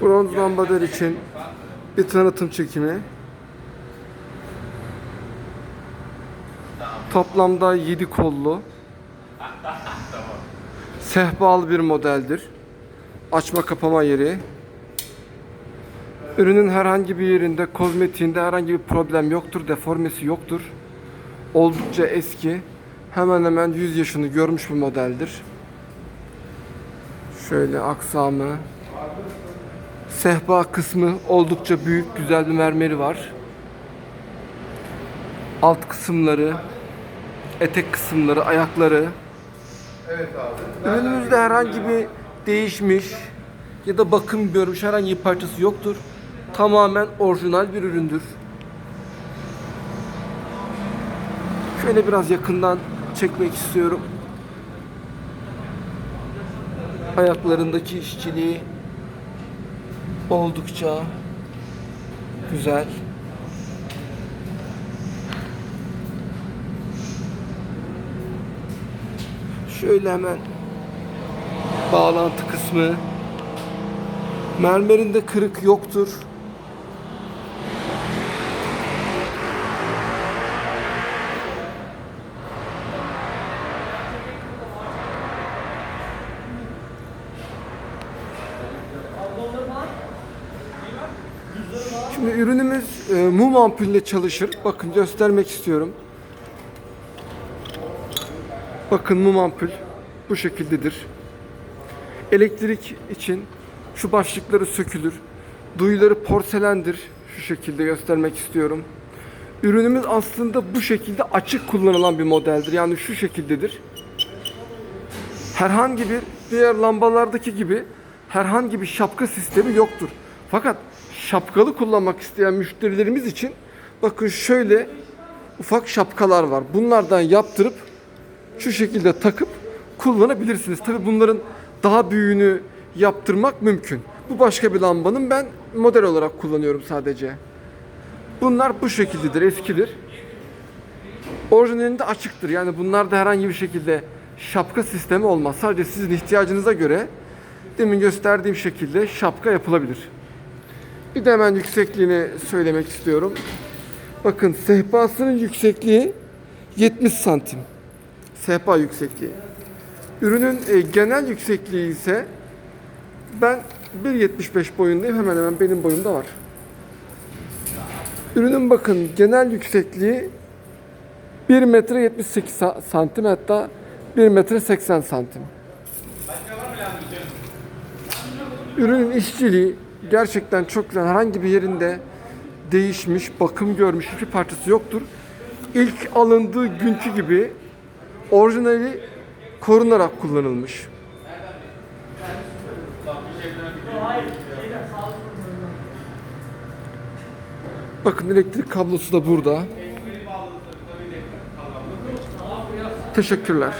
Bronz lambalar için bir tanıtım çekimi. Toplamda 7 kollu. Sehpalı bir modeldir. Açma kapama yeri. Ürünün herhangi bir yerinde, kozmetiğinde herhangi bir problem yoktur, deformesi yoktur. Oldukça eski, hemen hemen 100 yaşını görmüş bir modeldir. Şöyle aksamı, sehpa kısmı oldukça büyük, güzel bir mermeri var. Alt kısımları, etek kısımları, ayakları. Ürünümüzde herhangi bir değişmiş ya da bakım görmüş herhangi bir parçası yoktur. Tamamen orijinal bir üründür. Şöyle biraz yakından çekmek istiyorum. Ayaklarındaki işçiliği oldukça güzel. Şöyle hemen bağlantı kısmı. Mermerinde kırık yoktur. Şimdi ürünümüz e, mum ampulle çalışır. Bakın göstermek istiyorum. Bakın mum ampul bu şekildedir. Elektrik için şu başlıkları sökülür. Duyuları porselendir. Şu şekilde göstermek istiyorum. Ürünümüz aslında bu şekilde açık kullanılan bir modeldir. Yani şu şekildedir. Herhangi bir diğer lambalardaki gibi herhangi bir şapka sistemi yoktur. Fakat şapkalı kullanmak isteyen müşterilerimiz için bakın şöyle ufak şapkalar var. Bunlardan yaptırıp şu şekilde takıp kullanabilirsiniz. Tabi bunların daha büyüğünü yaptırmak mümkün. Bu başka bir lambanın ben model olarak kullanıyorum sadece. Bunlar bu şekildedir, eskidir. Orijinalinde açıktır. Yani bunlarda herhangi bir şekilde şapka sistemi olmaz. Sadece sizin ihtiyacınıza göre demin gösterdiğim şekilde şapka yapılabilir. Bir de hemen yüksekliğini söylemek istiyorum. Bakın sehpasının yüksekliği 70 santim. Sehpa yüksekliği. Ürünün e, genel yüksekliği ise ben 1.75 boyundayım. Hemen hemen benim boyumda var. Ürünün bakın genel yüksekliği 1 metre 78 sa- santim hatta 1 metre 80 santim. Ürünün işçiliği gerçekten çok güzel. Herhangi bir yerinde değişmiş, bakım görmüş hiçbir parçası yoktur. İlk alındığı günkü gibi orijinali korunarak kullanılmış. Bakın elektrik kablosu da burada. Teşekkürler.